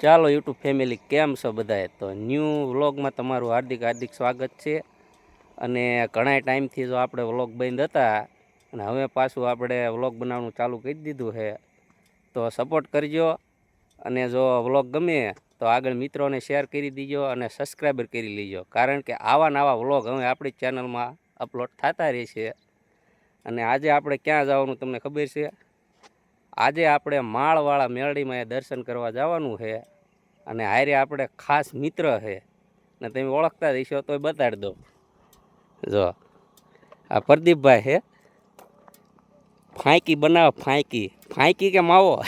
ચાલો YouTube family કેમ છો બધાએ તો ન્યૂ વ્લોગમાં તમારું હાર્દિક હાર્દિક સ્વાગત છે. અને ઘણા ટાઈમથી જો આપણે વ્લોગ બંધ હતા, અને હવે પાછું આપણે વ્લોગ બનાવવાનું ચાલુ કરી દીધું છે, તો સપોર્ટ કરજો. અને જો વ્લોગ ગમે, તો આગળ મિત્રોને શેર કરી દીજો અને સબસ્ક્રાઈબર કરી લીજો. કારણ કે આવા નવા વ્લોગ હવે આપણી ચેનલમાં અપલોડ થતા રહેશે અને આજે આપણે ક્યાં જવાનું તમને ખબર છે? આજે આપણે માળવાળા મેળડીમાં એ દર્શન કરવા જવાનું છે. અને હારે આપણે ખાસ મિત્ર છે. ને તમે ઓળખતા દઈશો તોય બતાડી દો જો, આ પ્રદીપભાઈ છે. ફાંકી બનાવો, ફાંકી. ફાંકી કે માવો?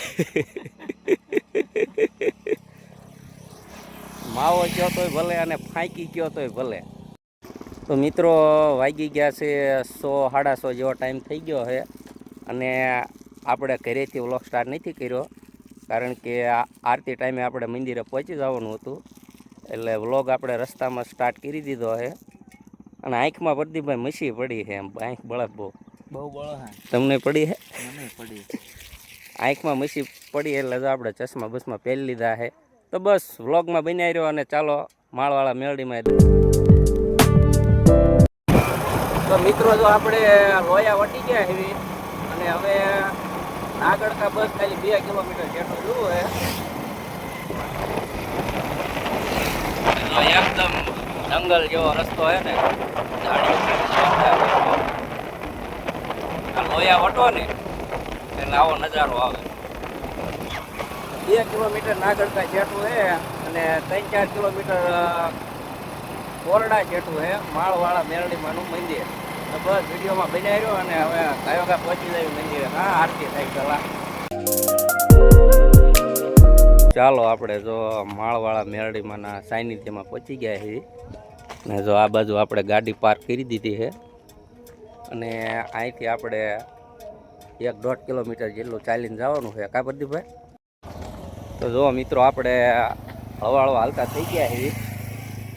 માવો કયો તોય ભલે અને ફાંકી કયો તોય ભલે. તો મિત્રો, વાગી ગયા છે સો, સાડા સો જેવો ટાઈમ થઈ ગયો છે. અને આપણે ઘરેથી વ્લોગ સ્ટાર્ટ નથી કર્યો. કારણ કે આ આરતી ટાઈમે આપણે મંદિરે પહોંચી જવાનું હતું. એટલે વ્લોગ આપણે રસ્તામાં સ્ટાર્ટ કરી દીધો છે. અને આંખમાં પ્રદીપભાઈ મસી પડી છે એમ આંખ બળક બહુ. બહુ બળ તમને પડી છે? પડી આંખમાં મસી પડી એટલે જો આપણે ચશ્મા બસમાં પહેરી લીધા છે. તો બસ વ્લોગમાં બનાવી રહ્યો અને ચાલો માળવાળા મેળડીમાં તો મિત્રો જો આપણે લોયા વટી ગયા એવી અને હવે નાગડકા બસ ખાલી બે કિલોમીટર જેટલું જવું હે. એકદમ જંગલ જેવો રસ્તો છે ને લોયા વટો ને એટલે આવો નજારો આવે. બે કિલોમીટર નાગડકા જેટલું હે અને ત્રણ ચાર કિલોમીટર કોરડા જેટલું હે માળવાળા મેરડીમાંનું મંદિર. તો બસ વિડીયોમાં બનાવ્યો અને હવે કયો કા પહોંચી જાય મંદિરે હા, આરતી થાય ચલા ચાલો આપણે જો માળવાળા મેરડીમાંના સાનિધ્યમાં પહોંચી ગયા છીએ ને જો આ બાજુ આપણે ગાડી પાર્ક કરી દીધી છે અને અહીંથી આપણે એક દોઢ કિલોમીટર જેટલું ચાલીને જવાનું છે કા પ્રદીપભાઈ? તો જો મિત્રો, આપણે હવાળો હાલતા થઈ ગયા છીએ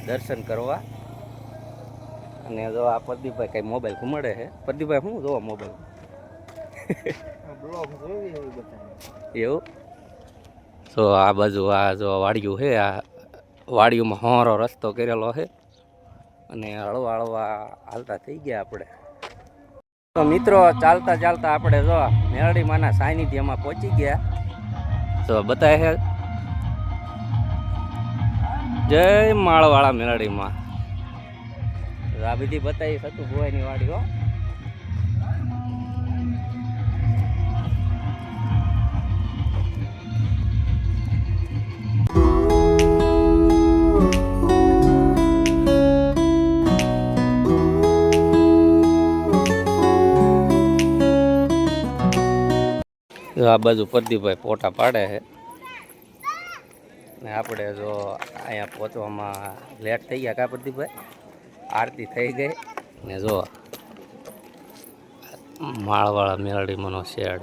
દર્શન કરવા. અને જો આ પ્રદીપભાઈ કઈ મોબાઈલ ઘુમાડે છે. પ્રદીપભાઈ શું જોવો મોબાઈલ એવી? તો આ બાજુ આ જો વાડિયું છે, આ વાડિયુંમાં હોરો રસ્તો કરેલો છે. અને હળવા હળવા હાલતા થઈ ગયા આપણે. તો મિત્રો, ચાલતા ચાલતા આપણે જો મેરડીમાંના સાનિધ્યમાં પહોંચી ગયા. તો બતાવે જય માળવાળા મેરડીમાં. આ બધી બતાવી હતું ભુવાની વાડી, હો. આ બાજુ પ્રદીપભાઈ ફોટા પાડે છે. ને આપણે જો અહીંયા પહોંચવામાં લેટ થઈ ગયા કા પ્રદીપભાઈ? આરતી થઈ ગઈ ને જો માળવાળા મેળડીમાંનો શેડ.